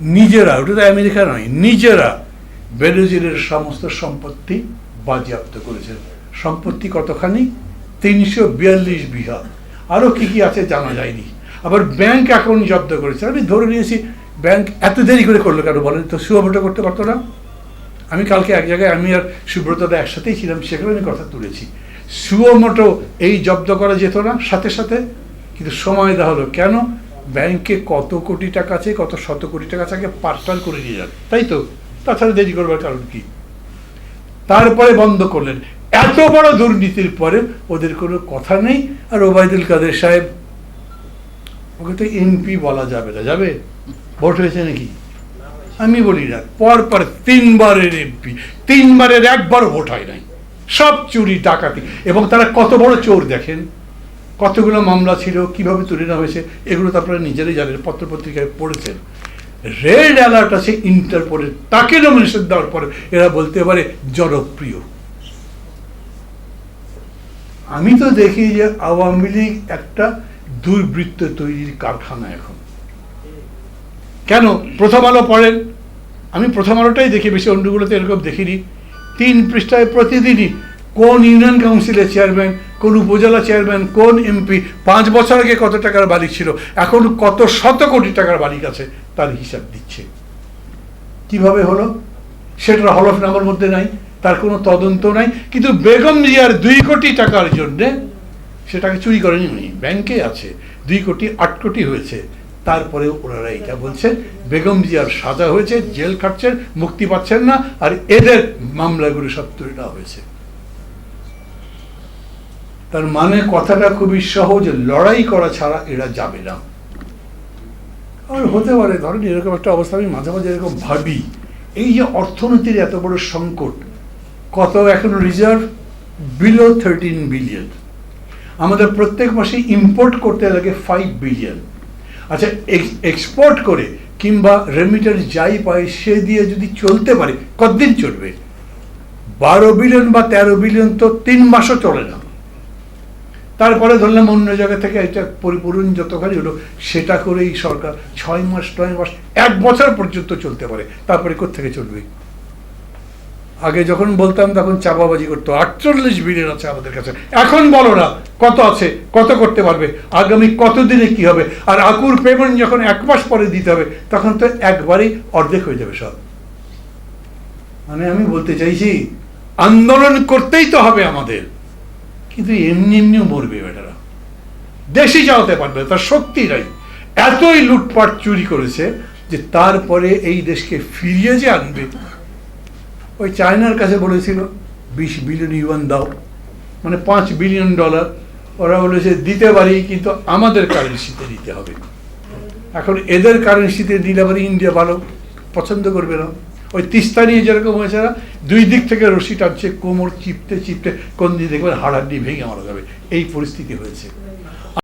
নিজেরা, ওটা তো আমেরিকা নয়, নিজেরা বেনজিরের সমস্ত সম্পত্তি বাজেয়াপ্ত করেছেন। সম্পত্তি কতখানি? তিনশো বিয়াল্লিশ বিঘা। আরও কি কি আছে জানা যায়নি। আবার ব্যাংক অ্যাকাউন্ট জব্দ করেছে। আমি ধরে নিয়েছি, ব্যাংক এত দেরি করে করল কেন বলেন? তো সুব্রত করতে পারতো না। আমি কালকে এক জায়গায়, আমি আর সুব্রতদা একসাথেই ছিলাম, সেখানে আমি কথা তুলেছি। সুয়োমোটো এই জব্দ করা যেত না, সাথে সাথে। কিন্তু সময় দেওয়া হলো। কেন? ব্যাংকে কত কোটি টাকা আছে, কত শত কোটি টাকা আছে, আগে করে নিয়ে যান। তাই তো? তাছাড়া দেরি করবার কারণ কি? তারপরে বন্ধ করলেন। এত বড় দুর্নীতির পরে ওদের কোনো কথা নেই। আর ওবায়দুল কাদের সাহেব, ওকে তো এমপি বলা যাবে না। যাবে? ভোট হয়েছে নাকি? আমি বলি না। পর পর তিনবারের এমপি, তিনবারের একবার ভোট হয় নাই। সব চুরি ডাকাতি। এবং তারা কত বড় চোর দেখেন? কতগুলো মামলা ছিল, কীভাবে তুলে নেওয়া হয়েছে, এগুলো তো আপনারা নিজেরাই জানেন, পত্রপত্রিকায় পড়েছেন। রেড অ্যালার্ট আছে ইন্টারপোলের তাকে নমিনেশন দেওয়ার পরে এরা বলতে পারে জনপ্রিয়। আমি তো দেখি যে আওয়ামী লীগ একটা দুর্বৃত্ত তৈরির কারখানা এখন। কেন? প্রথম আলো পড়েন। আমি প্রথম আলোটাই দেখি, বেশি অন্যগুলোতে এরকম দেখিনি। তিন পৃষ্ঠায় প্রতিদিনই কোন ইউনিয়ন কাউন্সিলের চেয়ারম্যান, কোন উপজেলা চেয়ারম্যান, কোন এমপি, পাঁচ বছর আগে কত টাকার বালিক ছিল, এখন কত শত কোটি টাকার বালিক আছে, তার হিসাব দিচ্ছে। কীভাবে হলো? সেটার হলফনামার মধ্যে নাই, তার কোনো তদন্ত নাই, কিন্তু বেগম জিয়ার দুই কোটি টাকার জন্যে সেটাকে চুরি করেনি উনি, ব্যাংকে আছে, দুই কোটি, আট কোটি হয়েছে। তারপরে ওনারা এটা বলছেন, বেগম জিয়ার সাজা হয়েছে, জেল খাটছেন, মুক্তি পাচ্ছেন না, আর এদের মামলাগুলো সব তুলে হয়েছে। তার মানে কথাটা খুবই সহজ, লড়াই করা ছাড়া এরা যাবে না। আর হতে পারে, ধরেন এরকম একটা অবস্থা, আমি মাঝে মাঝে এরকম ভাবি, এই যে অর্থনীতির এত বড় সংকট, কত এখন রিজার্ভ বিলো থার্টিন বিলিয়ন আমাদের প্রত্যেক মাসে ইম্পোর্ট করতে লাগে ফাইভ বিলিয়ন আচ্ছা এক্সপোর্ট করে কিংবা রেমিটেন্স যাই পায়, সে দিয়ে যদি চলতে পারে, কতদিন চলবে? বারো বিলিয়ন বা তেরো বিলিয়ন তো তিন মাসও চলে না। তারপরে ধরলাম অন্য জায়গা থেকে এটা পরিপূরণ যতখানি হলো, সেটা করেই সরকার ছয় মাস, নয় মাস, এক বছর পর্যন্ত চলতে পারে। তারপরে কোথেকে চলবে? আগে যখন বলতাম তখন চাপাবাজি করতো। আটচল্লিশ বিলিয়ন আছে আমাদের কাছে। এখন বলো না, কত আছে, কত করতে পারবে, আগামী কত দিনে কি হবে? আর আকুর পেমেন্ট যখন এক মাস পরে দিতে হবে, তখন তো একবারেই অর্ধেক হয়ে যাবে সব। মানে আমি বলতে চাইছি, আন্দোলন করতেই তো হবে আমাদের। কিন্তু এমনি এমনিও মরবে বেটারা। দেশই চালাতে পারবে তার শক্তি নাই। এতই লুটপাট চুরি করেছে যে তারপরে এই দেশকে ফিরিয়ে যে আনবে। ওই চায়নার কাছে বলেছিল, বিশ বিলিয়ন ইউয়ান দাও। মানে পাঁচ বিলিয়ন ডলার। ওরা বলেছে, দিতে পারি, কিন্তু আমাদের কারেন্সিতে দিতে হবে। এখন এদের কারেন্সিতে দিলে আবার ইন্ডিয়া ভালো, পছন্দ করবে না। ওই তিস্তা নিয়ে যেরকম হয়েছে না, দুই দিক থেকে রশি টানছে, কোমর চিপতে চিপতে, কোন দিক দেখবেন হাড়াড্ডি ভেঙে মারা যাবে। এই পরিস্থিতি হয়েছে।